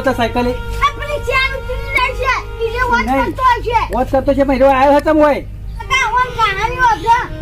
હતો સાયકલે? વોચ કરતો છે. પણ આવ્યો હતો મોય ગરીબ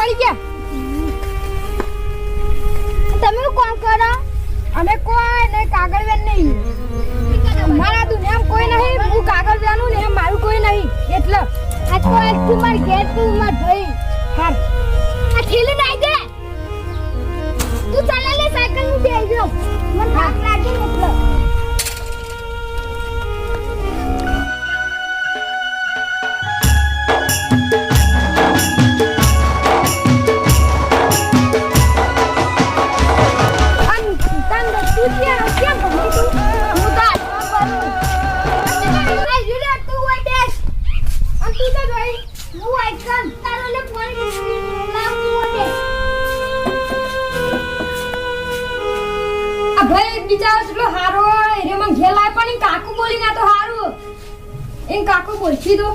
પડી ગયા. તમે કોણ કરો? અમે કોઈ નહીં કાગળ વેન નહીં. મારા દુનિયામાં કોઈ નહીં હું કાગળ વેનું ને મારું કોઈ નહીં. એટલે આ તો તું મારી ઘેર તું માર ભાઈ. હાર. આ ઠેલી નાઈ દે. તું ચાલે લે સાયકલની દે જો મને થાક લાગે એટલે. આ એટલો હારો એને મને ઘેર લાય પણ એ કાકુ બોલી ના તો હારું. એમ કાકુ બોલશી તો.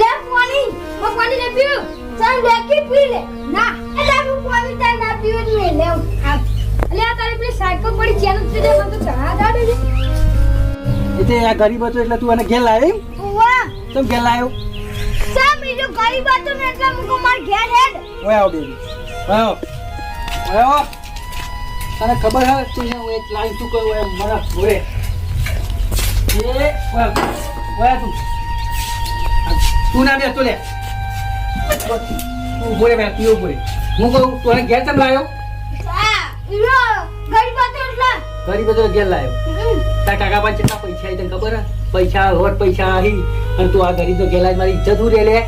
લે પાણી મો પાણી ને પીવું. ચાલ લેકી પી લે. ના એટલે હું પાણી તાર ના પીવું જ નહીં. લેવ અલે આ તારી પેલી સાયકલ પડી ચેન ઉતરી દે મને તો ચણા દાડે છે એટલે આ ગરીબ હતો એટલે તું એને ઘેર એમ? ઉવા. કેમ ઘેર લાવ્યો સા બીજો ગરીબ હતો ને એટલે મુકો માર ઘેર હેડ. ઓય આવ બેબી. આવ. આવો. તને ખબર હે તું હું એક લાઈન શું કહ્યું એમ મને બોલે તું. તું ના બે, તો લે. તું બોલે બે તું હું કહું તું એને ઘેર કેમ લાવ્યો ગરીબ હતો ઘેર લાવ્યો. તારા કાકા પાસે કેટલા પૈસા આવી તને ખબર પૈસા હોટ પૈસા આવી અને તું આ ગરીબ તો ઘેલા મારી ઇજ્જત હું રે લે.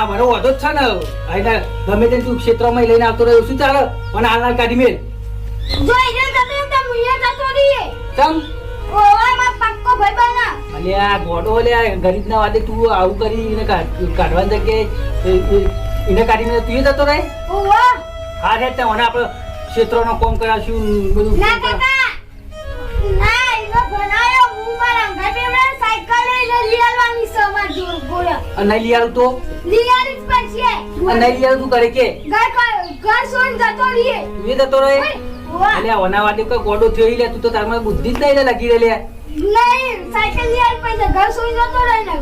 ના મને વાંધો જ છે ને. આઈને ગમે તે તું ક્ષેત્રમાં લઈને આવતો રહ્યો શું ચાલે? મને હાલના કાઢી મેલ. જો એને તમે તો મુયા જતો રહીએ. તમ ઓવા માં પક્કો ભાઈ બના અલે આ ગોડો લે આ ગરીબના વાદે તું આવું કરી એને કાઢવા જગ્યાએ એને કાઢીને તું જતો રહે? ઓવા. હા રે તે મને આપણે ક્ષેત્રનો કોમ કરાશું બધું ના કાકા. ના એનો ભણાયો હું મારા અંગાતે એવડે લઈ આવવાની જોર ગોળા અને તો? લઈ જ પડશે અને નહીં તું કરે કે? ઘર ઘર ઘર જતો રહીએ. તું જતો રહે? ઓવા ઓના વાદે કોઈ ગોડો થયો લે તું તો તારમાં બુદ્ધિ જ નહીં લે લગી રે લે નહીં સાયકલ લઈ પડશે ઘર છોડીને જતો રહે ને.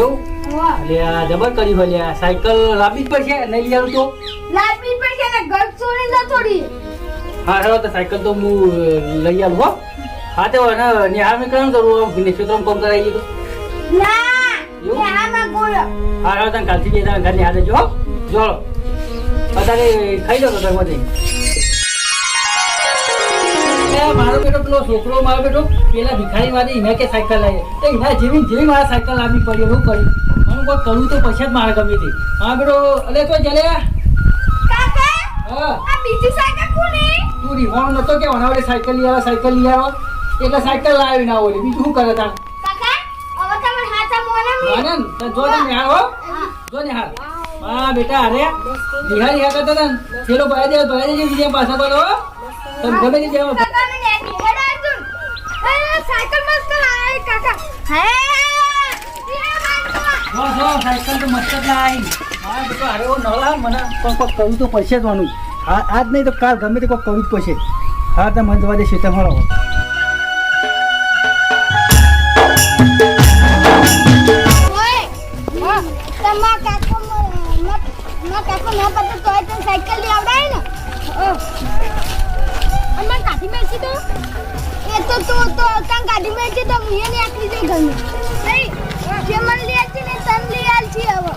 એવું? ઓવા જબર કરી હોય સાયકલ લાવી જ પડશે નહીં લઈ તો? લાપી પડશે ને ઘર છોડીને જતો રહીએ. હા હેલો તો સાયકલ તો હું લઈ આવું હો. હા તો નિહાર મેં કેમ કરું ક્ષેત્રમાં કોમ કરાવી? એ ગોળા હા તને કાલથી જઈ ઘરની હાથે જો હો? જો અત્યારે ખાઈ તો એ મારો બેટો પેલો છોકરો મારો બેટો પેલા ભિખારી વાદે એને કે સાયકલ લાવી તો એના જેવી ને જેવી મારા સાયકલ લાવવી પડી એવું કરી હું કોઈ કરું તો પછી જ મારે ગમે તે હા બેટો અલે તો હા. બીજી સાયકલ કોની? તું રીવાનો નતો કે ઓના સાયકલ લઈ આવો સાયકલ લઈ આવો એટલે સાયકલ લાવી ના ઓલી બીજું શું કરે તાર કાકા હવે તમે હાથા મોને મી આનંદ તને જો તને નિહાળ હો. જો નિહાળ હા બેટા અરે. નિહાળ નિહાળ કરતા હતા ને. પેલો ભાઈ દે ભાઈ દે બીજા પાછા બોલો હો. ગમે તે જેવો કાકા ને સાયકલ મસ્ત લાય કાકા. હે જો જો સાયકલ તો મસ્ત જ લાવી હા બેટો અરે ઓ નવલા મને. પણ કોઈ કહું તો પડશે જ વાનું આ આજ નહીં તો કાલ ગમે તે કોઈ કવિત પછી હા તમે મને જવા દે મળો તમારા કાકો મા કાકો ના પતો તો તો સાયકલ લઈ આવડાય ને. અને મને કાઢી મેળશી તો? એ તો તો તો કાં ગાડી માં છે તો હું એને આકરી જઈ ગમે નહીં, જે મને લઈ આવતી ને તન લઈ છે હવે.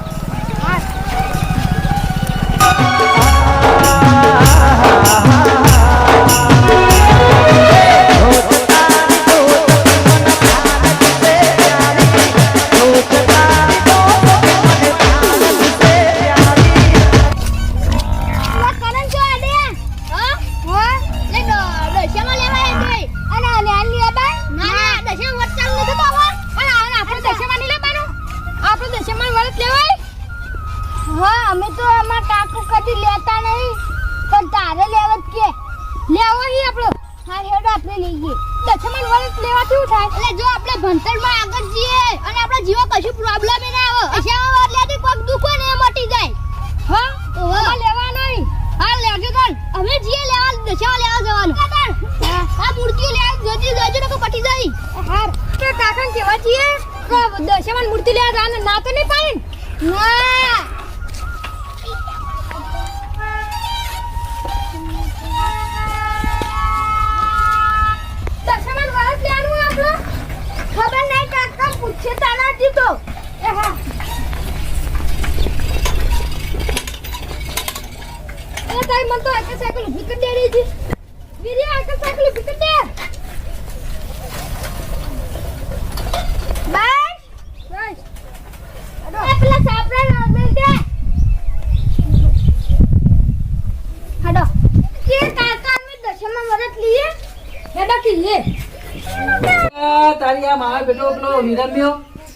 હી આપણો. હા હેડો આપણે લઈએ. દશામાં વરસ લેવા શું થાય? એટલે જો આપણે ભણતરમાં આગળ જઈએ અને આપણા જીવન કશું પ્રોબ્લેમ ના આવે દશામાં વાર લેતી કોક દુખો ને મટી જાય. હા. આમાં લેવા નહીં. હા લેજો તણ અમે જીએ લેવા દશા લેવા જવાનું. આ મૂર્તિ લેવા જોજી જોજી ને પટી જાય. હાર. કે કાકા કેવા છીએ દશામાં મૂર્તિ લેવા જવાનું ના તો નહીં પાડે ના. તાના જીતો. એ હા. એ તાઈ મન તો આકે સાયકલ ઊભી કરી દે રહી છે વીરી આકે સાયકલ ઊભી કરી દે બસ બસ એ પેલા સાપરા નોર્મલ દે હાડો કે કાકા અમે દશામાં વરત લીએ હેડો કી લે આ આ પેલો વિરમ્યો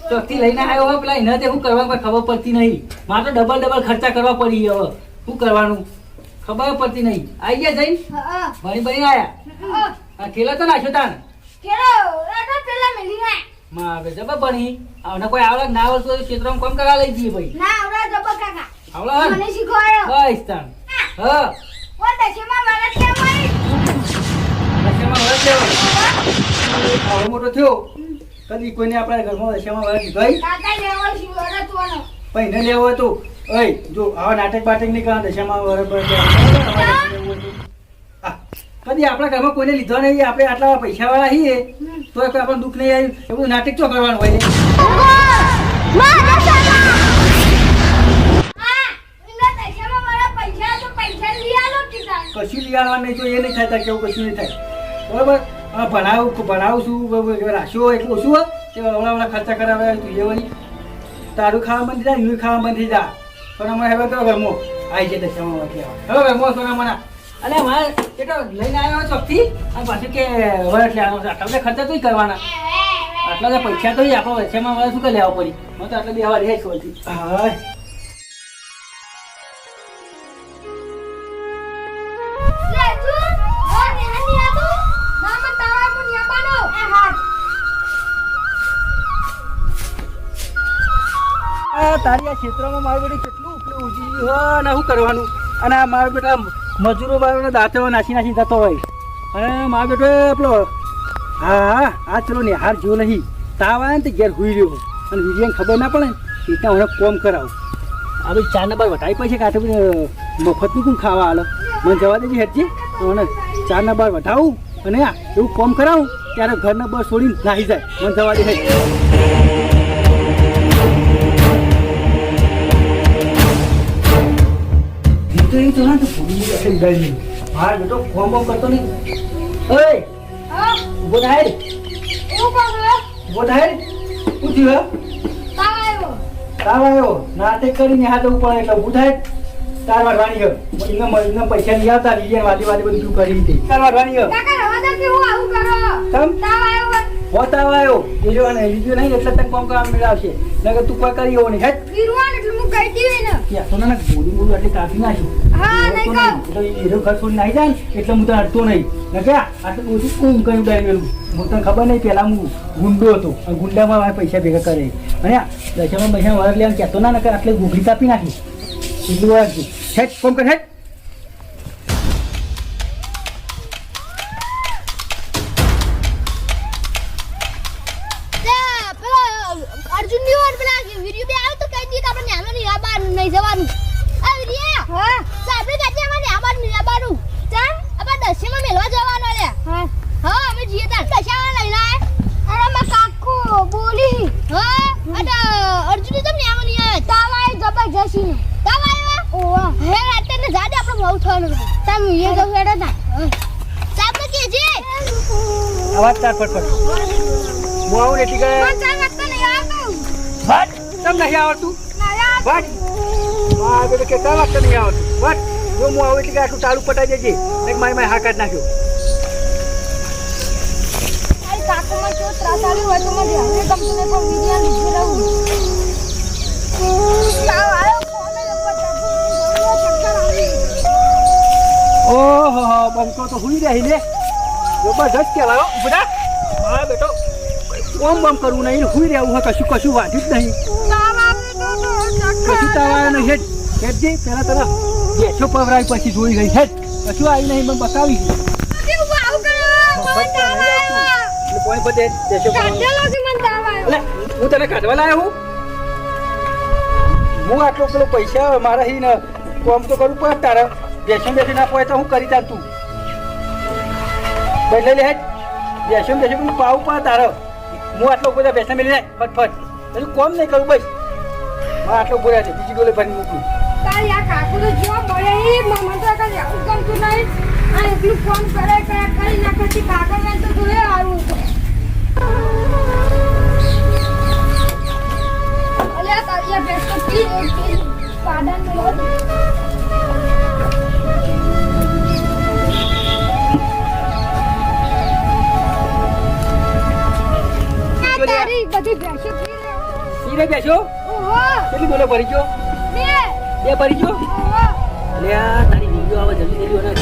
ચોકથી લઈને આવ્યો હોય પેલા એના તે શું કરવાનું કોઈ ખબર પડતી નહીં. મારે તો ડબલ ડબલ ખર્ચા કરવા પડી હવે. શું કરવાનું? ખબર પડતી નહીં. આવી ગયા જઈ ભણી ભણી આયા? ખેલો તો નાખ્યો તાન પેલા મારે જબર ભણી. આવને કોઈ આવડે ના આવડતું હોય તો ક્ષેત્રમાં કામ કરવા લઈ જઈએ ભાઈ. ના આવડા જબર કાકા. આવડે મને શીખવાડો બસ તાણ. હા. ઓ દશામાં વરત લેવાય દશામાં વરસ લેવાનો મોટો થયો. કદી કોઈને આપણા ઘરમાં દશામાં લીધો ભાઈ કાકા લેવા તો ઓય જો આવા નાટક બાટક નહીં કરવા દશામાં વાર કદી આપણા ઘરમાં કોઈને લીધો નહીં આપણે આટલા પૈસા વાળા છીએ તો આપણને દુઃખ નહીં આવ્યું? એવું નાટક ચો કરવાનું હોય? તો કશું લઈ આવવાનું નહીં તો એ નહીં થાય કેવું કશું નહીં થાય? બરાબર? ભણાવું ભણાવું છું. રાખ્યો એટલું ઓછું હોય. કે હમણાં હમણાં ખર્ચા કરાવે તુજે વળી તારું ખાવા બંધ જાય હું ખાવા બંધ થઈ જા પણ અમે હવે તો ઘરમાં આવી જાય દશામાં હવે ઘરમાં સોના મને? અને મારે એટલો લઈને આવ્યો ચોકથી? અને પાછું કે વરસ એટલે છે આટલા ખર્ચા તો કરવાના. આટલા પૈસા તો આપણો વચ્ચેમાં શું કરી લેવા પડી? મને તો આટલા બે હવા રહે છોડતી હા આ તારી આ મારું બેટું કેટલું ઉપલું ઉજી ગયું ને શું કરવાનું? અને આ મારો બેટા મજૂરો બારોને દાંતો નાસી નાસી થતો હોય. અને મારો બેટો પેલો, હા હા આ ચલો નિહાર જો નહીં. તાવ આવે ને તે ઘેર હુઈ રહ્યો. અને વિજયને ખબર ના પડે ને એટલા હું કોમ કરાવું. આ ભાઈ ચાર નંબર વટાવી પછી કાંઠે મફતનું કોણ ખાવા હાલો મને જવા દેજે હેઠજી મને ચાર નંબર વટાવું અને એવું કોમ કરાવું. ત્યારે ઘરના બસ છોડીને નાહી જાય. મને જવા દે હેઠ તો તો ના કરતો નહીં ઓય ઊભો થાય ઊભો થાય શું થયું તાવ આવ્યો નાટક કરીને એટલે ઊભું થાય તાર વાળવાની ગયો પૈસા લઈ આવતા લીજે વાલી વાલી બધું કરી હતી હોત. આવ્યો બીજો અને બીજું નહીં એટલે તને કોમ કામ મેળવશે. નકર તું કોઈ કરી એવો નહીં હેટ એટલે હું કહી દીધી ને ત્યાં તો ના ગોળી એટલે કાપી નાખ્યું હા, નહીં. એટલે એનો ઘર છોડી જાય એટલે હું તો અડતો નહીં. ને કે આટલું બધું કોમ કર્યું ડાયરેલું હું તને ખબર નહીં પહેલા હું ગુંડો હતો. ગુંડામાં મારે પૈસા ભેગા કરે. અને દશામાં પૈસા વરસ લેવાનું કહેતો ના નકર આટલે ગોગડી કાપી નાખી. એટલું વાર હેટ કોમ કર હેટ નહીં આવડતું? ભટ હા બેટા કે તાર વાત નહીં આવડતું. બટ જો હું આવું એટલે કે આટલું તાળું પટાઈ જજે એક મારી મારી હાકાત નાખ્યો. કાકુમાં જો ત્રાસ આવ્યો હોય તો મને હવે ગમતું નહીં પણ વિજ્ઞાન લીધે રહું. ચાલુ ઓહો હો બંકો તો હુઈ રહી લે જબરદસ્ત કહેવાય હો. બધા હા બેટો. ઓમ બમ કરવું નહીં હુઈ રહેવું હોય કશું કશું વાંધ્યું જ નહીં. આવ્યો નહીં હેડ હેડજી પહેલાં તને બેસો પવરાય પછી જોઈ ગઈ. હેડ કશું આવી નહીં મને બતાવી હું કરો? તને કાઢવા લાયો હું? હું આટલો પેલો પૈસા મારા હી ને કોમ તો કરવું પડે તારે બેસું બેસી ના પડે તો હું કરી તાર તું. બેઠે લે બેસું બેસી હું પાવું પડે તારે. હું આટલો બધા બેસા મેલી જાય ફટફટ. પછી કોમ નહીં કરું બસ. મારે આટલો બોલ્યા છે. બીજી ડોલે ભરી મૂકું તારી આ કાકુ તો જો મળે એ મને તો કઈ આવું ગમતું નહીં. આ એટલું ફોન કરે કરે કરી નાખે છે કાકા મેં તો જોયે આવું. અલે આ તારી આ બેસ્ટ પી પી પાડન લો તારી બધી પી રહ્યો બેસો કેટલી બોલો ભરી ગયો? બે. ભરી ગયો? લે તારી વીડિયો આવે જલ્દી જલ્દી ઓના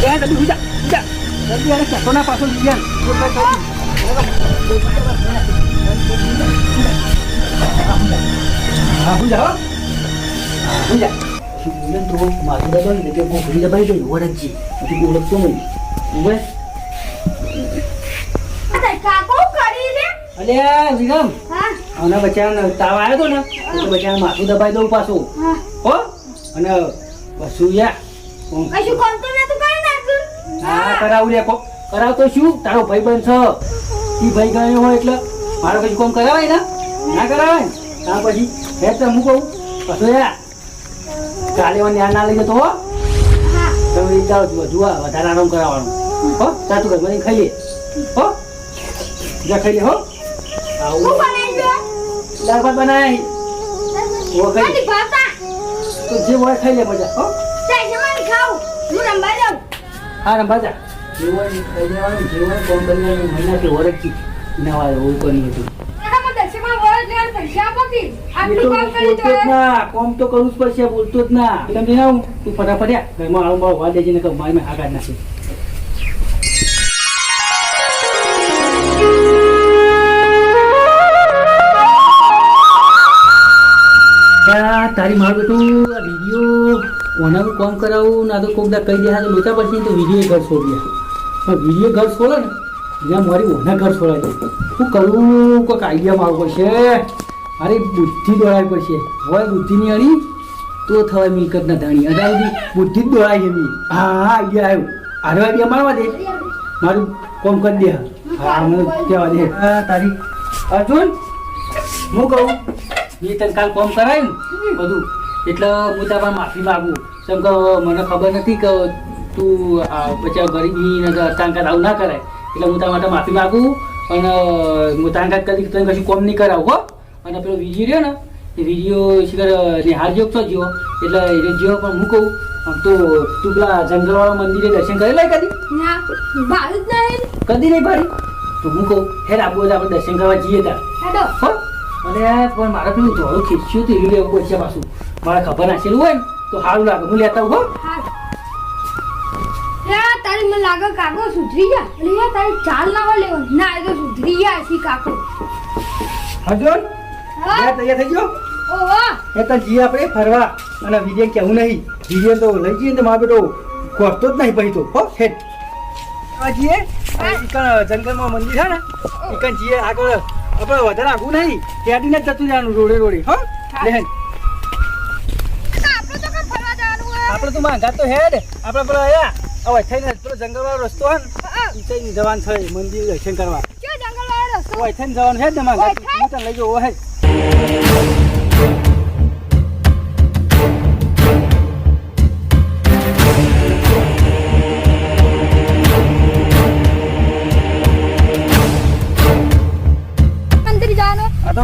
ત્યાં જલ્દી હુઈ જા હુઈ જા જલ્દી આને કેટોના પાછો લઈ ગયા હા હો. હા, હુઈ જા તો માથું દબાવી દે કે કોકરી દબાવી દે ઓળખજી પછી ઓળખતો નહીં. ઉભે આ તારી કાકો કરી લે અલે વિરમ હા? આના બચ્ચાને તાવ આવ્યો તો ને તો બચ્ચાને માથું દબાઈ દઉં પાછું. હો. અને પશુ યા કશું કોમતો તો નતું કરી નાખ્યું હા. કરાવું લે કો કરાવ તો શું? તારો ભાઈ બન છે. ઈ ભાઈ ગયો હોય એટલે મારો પછી કોમ કરાવાય ને? ના કરાવાય? હા પછી હે તો હું કહું પશુ યા કાલે મને ન્યા ના લઈ જતો હો. હા. તમે એ જાઓ બધું આ વધારે આરામ કરાવવાનો. હો તા તું ઘરમાં ખાઈ લે. હો? જા ખાઈ લે હું. આવું દાળ ભાત બનાય ભાવતા તો જે હોય ખાઈ લે મજા હો ખાવ હું રંબા જાઉં હા રંભા જા જીવન ખાઈ લેવાનું જીવન કોમ કરવાનું મહિના કે વરસથી નવા એવું કરી હતું કામ તો કરવું જ પડશે બોલતો જ ના તમે તું ફટાફટ ઘરમાં આવું વા દેજે ને મારી મેં નાખી યા, તારી મારું બેટું આ વીડિયો કોના કોમ કરાવું ના તો કોક દા કહી દે તો લોચા પછી તો વીડિયો ઘર છોડી પણ વીડિયો ઘર છોડે ને જ્યાં મારી ઓના ઘર છોડાય શું કરું કોઈક આઈડિયા મારવો પડશે. અરે બુદ્ધિ દોડાવી પડશે. હવે બુદ્ધિની અણી તો થવાય મિલકત ના ધાણી અઢાર સુધી બુદ્ધિ જ દોડાય એમની. હા હા આઈડિયા આવ્યો. આરો આઈડિયા મારવા દે. મારું કોમ કરી દે. હા મને કહેવા દે. તારી. અર્જુન હું કહું? મેં તને કાલ કોમ કરાયું ને? બધું. એટલે હું તારા માફી માગું. કેમ કે મને ખબર નથી કે તું પછી ગરીબી ને આવું ના કરાય. એટલે હું તારા માટે માફી માગું અને હું તાંકાત કદી તને કશું કોમ નહીં કરાવું હો. અને પેલો વીડિયો રહ્યો ને એ વીડિયો શીખર નિહાળ જોગ તો જ્યો. એટલે એ જ્યો પણ હું કહું આમ તો તું પેલા જંગલવાળા મંદિરે દર્શન કરેલા કદી? કદી નહીં ભારી તો હું કહું હેર આબુ આપણે દર્શન કરવા જઈએ ત્યાં હો. અને પણ મારે પેલું ધોળું ખીચ્યું હતું એવું લેવું પાછું. મારે ખબર નાખેલું હોય ને તો સારું લાગે. હું લેતા યા તારી મને લાગે કાકો સુધરી એટલે યાર તારી ચાલ ના હોય લેવો ના એ તો સુધરી ગયા છે કાકો હજોન તૈયાર થઈ ગયો? ઓહો એ તો જઈએ આપણે ફરવા. અને વિજય કેવું નહીં. વિજય તો લઈ જઈએ ને મારો બેટો કરતો જ નહીં પછી તો. હો આ જઈએ જંગલમાં મંદિર છે ને એકન જઈએ આગળ આપણે વધારે આખું નહીં. ત્યાંથી જ જતું જવાનું રોડે રોડે. હો? લે હેડ. આપણે તો હોય. માંગા તો હેડ આપણે પેલા આયા. હવે થઈને પેલો જંગલવાળો રસ્તો હે ને. ઈ થઈને જવાનું છે મંદિર દર્શન કરવા. ક્યાં જંગલ વાળો રસ્તો ઓય થઈને જવાનું હે ને માંગા હું તને લઈ જાઉં હેડ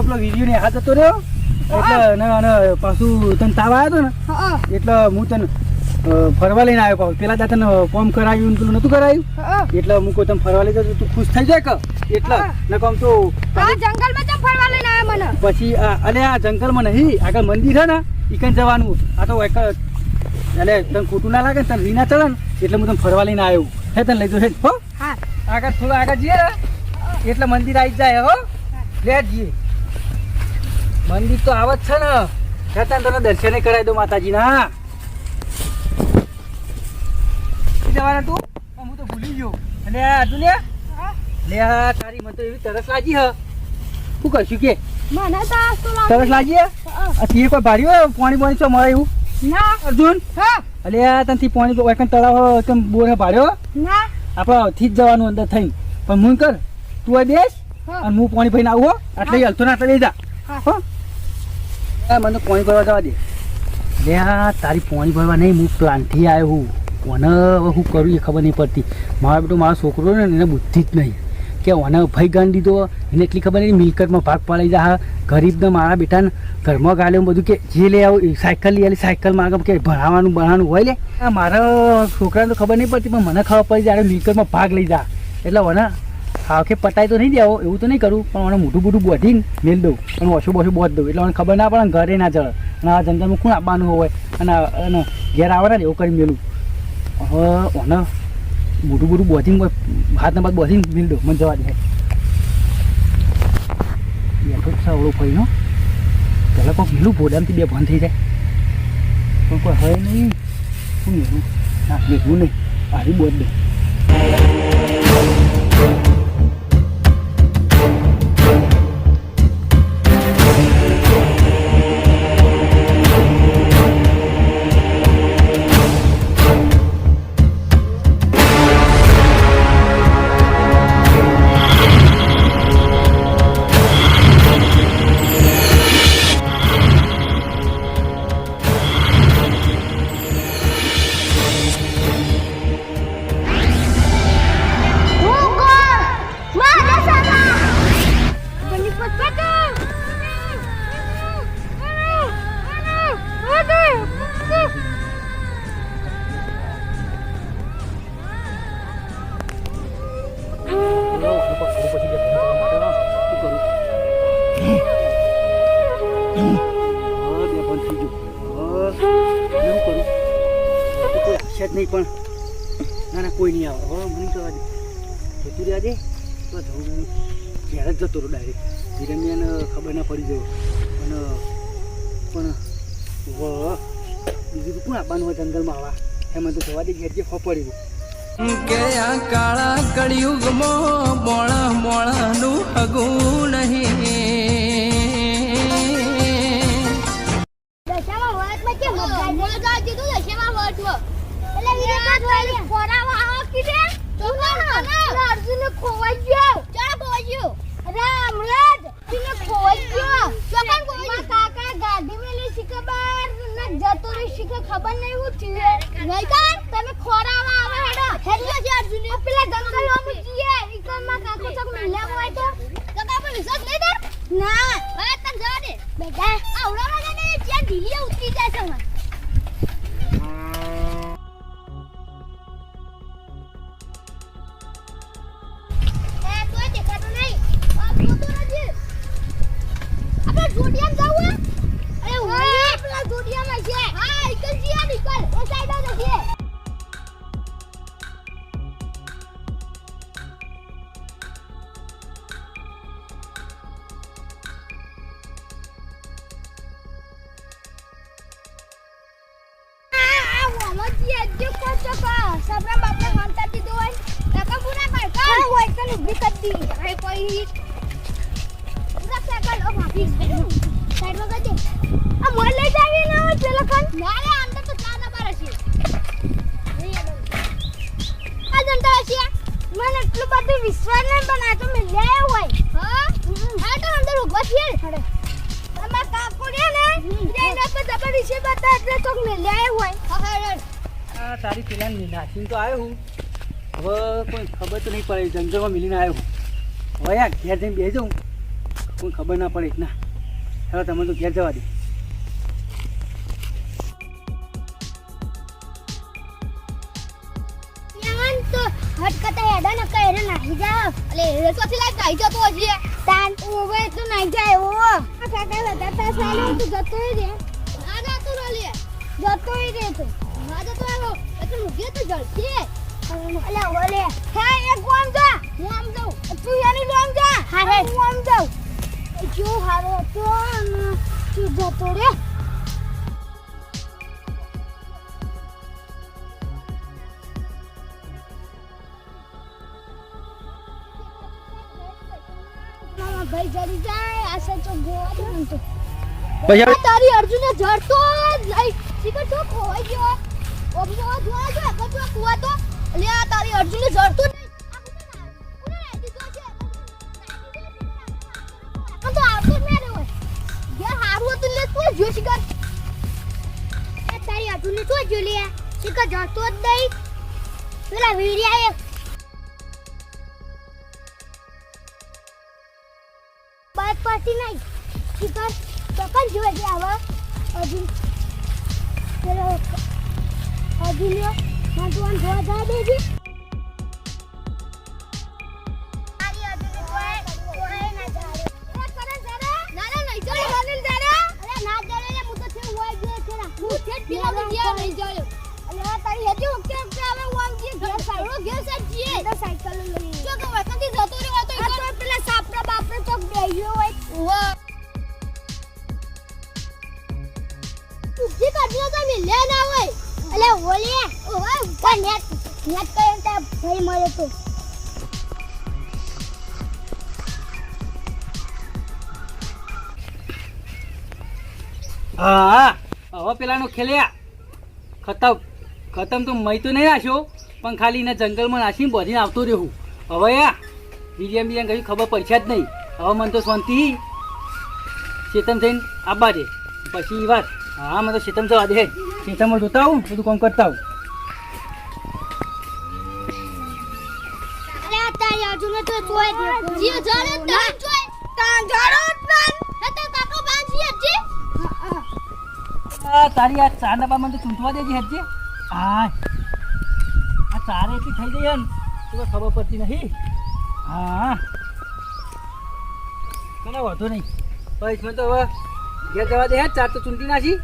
પેલો વીડિયો ને હાથ જતો રહ્યો. એટલે પાછું તને તાવ આવ્યો હતો ને એટલે હું તને ફરવા લઈને આવ્યો પાછું. પેલા દાદા તને કોમ કરાવ્યું પેલું નતું કરાયું એટલે હું કોઈ તને ફરવા લઈ જતો તું ખુશ થઈ જાય કે? એટલે ને કહું તો જંગલમાં ફરવા લઈને આવ્યા મને? પછી આ અલે આ જંગલમાં નહીં આગળ મંદિર છે ને ઈકન જવાનું. આ તો એક એટલે તને ખોટું ના લાગે ને તને રીના ચડે ને એટલે હું તને ફરવા લઈને આવ્યો. હે તને લઈ જશે હો આગળ થોડું આગળ જઈએ ને એટલે મંદિર આવી જાય હો. લે જઈએ. મંદિર તો આવત છે ને. છતાં તને દર્શન કરાવી દો માતાજીના જવાના તું? હું તો ભૂલી ગયો. અને આ દુનિયા લે આ તારી મને તો એવી તરસ લાગી હ. શું કરશું કે? મને તો આ શું લાગે? તરસ લાગી હે? તીએ કોઈ હોય? પાણી પાણી તો મળે એવું? ના. અર્જુન? હા. અલે આ તનથી પાણી વાકન તળાવ તમ બોર ભાડ્યો ના. આપણે થી જ જવાનું અંદર થઈ પણ હું કર. તું આ બેસ હા. અને હું પાણી ભરીને આવું આટલે હલતો ના લઈ જા. મને પાણી ભરવા જવા દે. લે તારી પાણી ભરવા નહીં હું પ્લાનથી આવ્યો હું. મને હું કરું એ ખબર નહીં પડતી. મારા બેટો મારો છોકરો ને એને બુદ્ધિ જ નહીં. કે ઓને ભાઈ ગાંડી દીધો એને એટલી ખબર નહીં મિલકતમાં ભાગ પડાઈ જા. ગરીબને મારા બેટાને ઘરમાં ગાલ્યો બધું કે જે લઈ આવું સાયકલ લઈ આવી સાયકલ માગે કે ભણાવવાનું ભણાવવાનું હોય લે. મારા છોકરાને તો ખબર નહીં પડતી પણ મને ખબર પડી જ્યારે મિલકતમાં ભાગ લઈ જા. એટલે મને કે પટાઈ તો નહીં દેવો, એવું તો નહીં કરું, પણ મને મોટું મોટું બોધીને મેલ દઉં. અને ઓછું બોછું બોધ દઉં. એટલે મને ખબર ના પડે ઘરે ના ચડે અને આ જંગલમાં કોણ આપવાનું હોય? અને અને ઘેર આવે ને એવું કરી મેલું. હવે ઓને મોટું મોટું બોધીને હાથને બાદ બોધીને મેલ દઉં. મને જવા દે. બેઠો સાવડો ફરીનો પહેલાં કોઈ મેલું, ભોડામથી બે ભંધ થઈ જાય. પણ કોઈ હોય નહીં. શું મેલું? ના, મેલું નહીં. આરી બોધ દઉં. એમાં તો જવા દે ઘેર જે ફપડી કે આ કાળા કળિયુગમાં મોણા મોણાનું હગું નહીં. વમજી અજ્જો કો તો કો સબરા બાપને હંતા દીધો હોય. કાકા પુરા પર કા હોય તો ઊભી કરી દી. અરે કોઈ પૂરા સાયકલ ઓ ભાભી સાઈડમાં ગજે આ મોર લઈ જાવી ના હોય પેલા કન ના રે અંદર તો ચા ના બાર છે આ જંતા છે મને એટલું બધું વિશ્વાસ નહીં આ તો મેં લે હોય. હા? આ તો અંદર ઊભો છે. અરે. તમાર રે ને એના પર જબરી છે. બતા એટલે તો મેં લે હોય. હા હા આ તારી પેલા નાસીને તો આવ્યો હું. હવે કોઈ ખબર તો નહીં પડે, જંગલમાં મિલીને આવ્યો હું. હવે યાર ઘેર જઈને બેસી જાઉં કોઈ ખબર ના પડે ના હવે તમે તો ઘેર જવા દે. હટકતા હેડા ન કરે નાહી જાવ અલે એ તો થી લાઈ કાઈ જતો હજી. તો નાહી જાય ઓ કાકા વધારતા સાલે તું જતો રે ના તો આવો એટલે મુગે તો જળતી અલે ઓલે. હે એક કોમ જા. હું આમ જાઉં. તું યાની આમ જા. હા હે હું આમ જાઉં. જો હારો તો તું જતો રે ભાઈ જડી જાય આ તો પછી તારી અર્જુને જડતો જ નહીં શીખર તો ખોવાઈ ગયો. જોવા જો જો કુવા તો. એટલે આ તારી અર્જુને જડતો જ ના લે શિખર એ તારી અર્જુને તો જો લે. શિખર જડતો જ નહીં. પેલા વીડિયા એ બાદ પાટી નહીં. તો પકડ જોઈ દે આવા અર્જુન. પેલો અર્જુન લ્યો મંતુઆન જોવા જા દેજે. હા હવે પેલાનો ખેલ્યા. ખતમ. ખતમ તો મય તો નહીં નાખ્યો પણ ખાલી એના જંગલમાં નાસી બધીને આવતો રહ્યું હવે યા બીજા બીજા કઈ ખબર પડશે જ નહીં. હવે મને તો શાંતિ. ચેતન થઈને આબા દે. પછી વાત. હા, મને તો ચેતન જવા દે. ચેતનમાં જોતા આવું, બધું કામ કરતા આવું. અરે આ તારી અર્જુન તો જોઈ દે તારી આ ચાર ડબ્બા મને ચૂંટવા દેજે હેજે હા આ ચારે એટલી થઈ ગઈ હે ને તો ખબર પડતી નહીં. હા. મને વાંધો નહીં. મને તો હવે ઘેર જવા દે હેડ. ચાર તો ચૂંટી નાખી.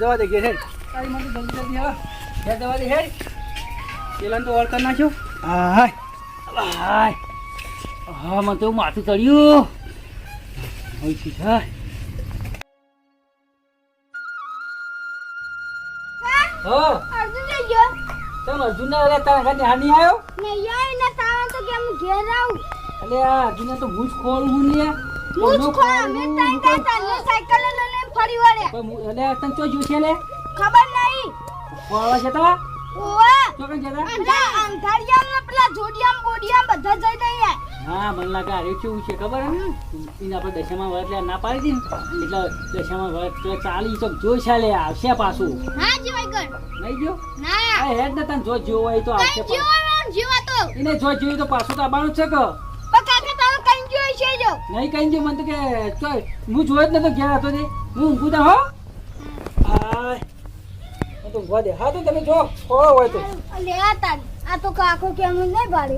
જવા દે ઘેર હેડ. તારી મને જલ્દી જલ્દી હવે ઘેર જવા દે હેડ. પેલાને તો ઓળ કરી નાખ્યો. હા હા હા, મને તો માથું ચડ્યું. હોય છે હા હા. અર્જુન જઈ ગયો ચાલ અર્જુન અરે તારા ઘરે હાની આવ્યો નહીં આય ને તારા તો કેમ ઘેર આવું અલે આ અર્જુન તો જ ખોળું હું લે હું જ અમે તાઈ તાઈ તાને સાયકલ લઈને ફરી વળ્યા. અલે તને ચો જોયું છે લે? ખબર નહીં. ખોળવા છે તો? ઓવા. ચો કઈ જતા અંધા અંધારિયા ને પેલા જોડિયામ બોડિયામ બધા જઈ રહ્યા. હા મને લાગે અરે કેવું છે ખબર હે? એને આપણે દશામાં વર્ત લે ના પાડી દીધી ને? એટલે દશામાં વર્ત તો ચાલી તો જો છે લે આવશે પાછું. હા જીવાય કર નહીં જો ના. આ હેડ ને તને જો જોવો હોય તો આવશે જીવા તો એને જો જોયું તો પાછું તો આવવાનું છે કે? જો. નહીં કઈ જો મને તો કે હું જોયો જ નતો ઘેર હતો તે. હું ઊંઘું તા હો? આ તો ઊંઘવા દે. હા તો તમે જો ખોળો હોય તો. લે આ તો કાકો કેમ નહીં પાડે.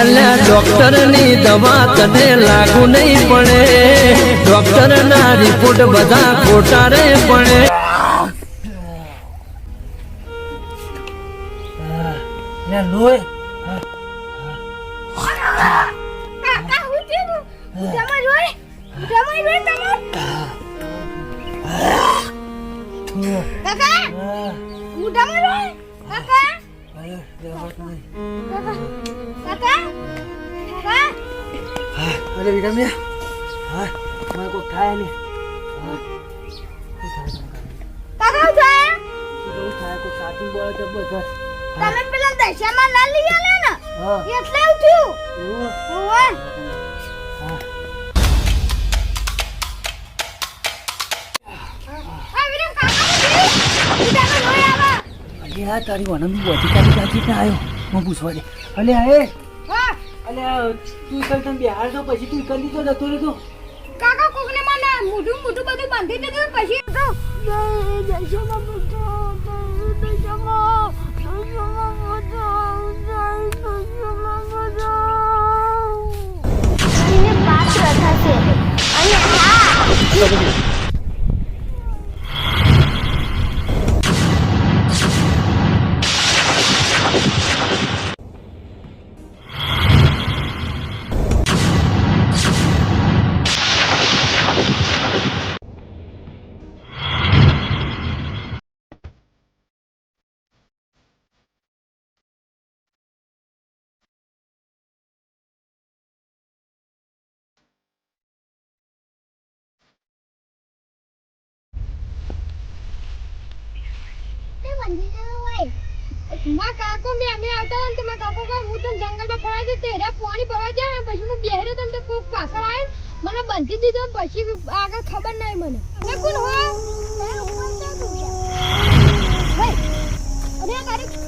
અલ્યા ડોક્ટરની દવા તને લાગુ નહીં પડે. ડોક્ટર ના રિપોર્ટ બધા ખોટા રે પડે. કાકા કાકા કાકા અરે વિક્રમ હા મને કોઈ થાય ને હા. શું થાય? કાકા શું થાય? કોઈ સાચું બોલે તો બસ તમે પેલા દશામાં ના લઈ આલે ને? એટલે એવું થયું એવું? હા. તારી વનમ બધી કાઢી કાઢી આવ્યો હું પૂછવા દે. અલે એ. હા અલે આ તું તને બિહાર તો પછી તું કલી તો જતો રહેતો કાકા કોકને મને મોઢું મોઢું બધું બાંધી દીધું પછી તો દશામાં દશામાં બધો દશામાં બધો એને પાત્ર થશે અને હા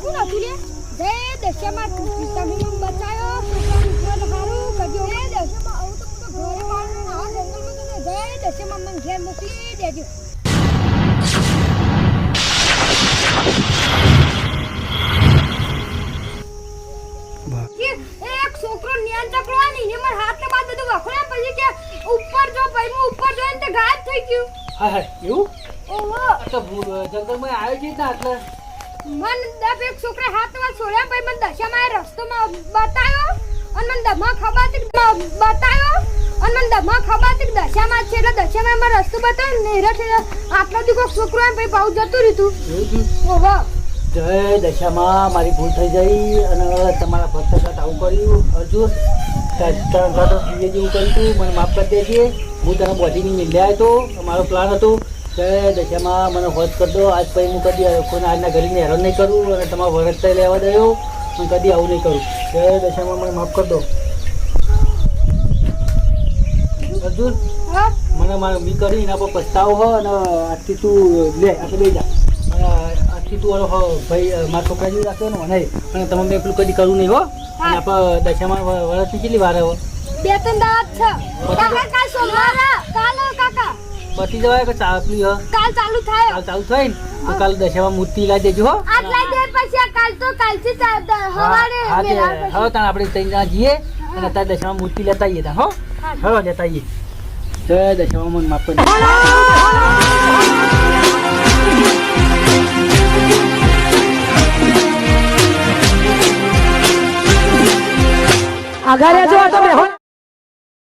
કોણ હતું લે? જય દશામાં તમે મને બચાયો ઘર હારું કજો હે દશામાં આવું તો તો ઘરે મારું આ જંગલમાં તો જય દશામાં મને ઘેર મોકલી દેજો. એક છોકરો નિયન ચકડો હોય ને એને મારા હાથને બાદ બધું પછી કે ઉપર જો ભાઈ હું ઉપર જોઈને તે ગાયબ થઈ ગયું. હા હા એવું? ઓહો. તો જંગલમાં આવ્યો છે ને એટલે મન દબ એક છોકરા હાથમાં છોડ્યા ભાઈ મને દશામાં રસ્તોમાં બતાવ્યો અને મને દમા ખબાતી બતાવ્યો અને મને દમાં ખબાતી દશામાં છે એટલે દશામાં એમાં રસ્તો બતાવ્યો ને છે આટલો દી કોઈક છોકરો એમ ભાઈ ભાવ જતું રહ્યું ઓહો. જય દશામાં, મારી ભૂલ થઈ ગઈ અને તમારા ભક્ત સાથે આવું કર્યું. અર્જુન તારા જેવું કર્યું હતું મને માફ કરી દેજે. હું તને બોડીની મિલ્યા હતો. મારો પ્લાન હતો. જય દશામાં મને હોશ કરી દો આજ પછી હું કદી કોઈને આજના ઘરીને હેરાન નહીં કરું અને તમારો વરસ થઈ લેવા દયો હું કદી આવું નહીં કરું. કે દશામાં મને માફ કરી દો. અર્જુન મને મારે મી કરી એના પર પસ્તાવો હો અને આજથી તું લે આપણે લઈ જા. આજથી તું હો ભાઈ મારા છોકરા જેવું રાખજો ને મને અને તમે મેં પેલું કદી કરવું નહીં હો. અને આપણે દશામાં વરસની કેટલી વાર હો? બે ત્રણ દાંત છે. કાકા કાલ કાકા. પતી જવાય કે ચાલુ હો? કાલ ચાલુ થાય. કાલ ચાલુ થાય ને? તો કાલ દશામાં મૂર્તિ લાવી દેજો હો. આજ લઈ દે પછી આ કાલ તો કાલથી હવારે હા મેળા હવે તાણ આપણે ત્રણ જણા જઈએ અને અત્યારે દશામાં મૂર્તિ લેતા આવીએ તા હો. હવે લેતા આવીએ. જય દશામાં મન માફ કરી દો. આગળ જો તમે હો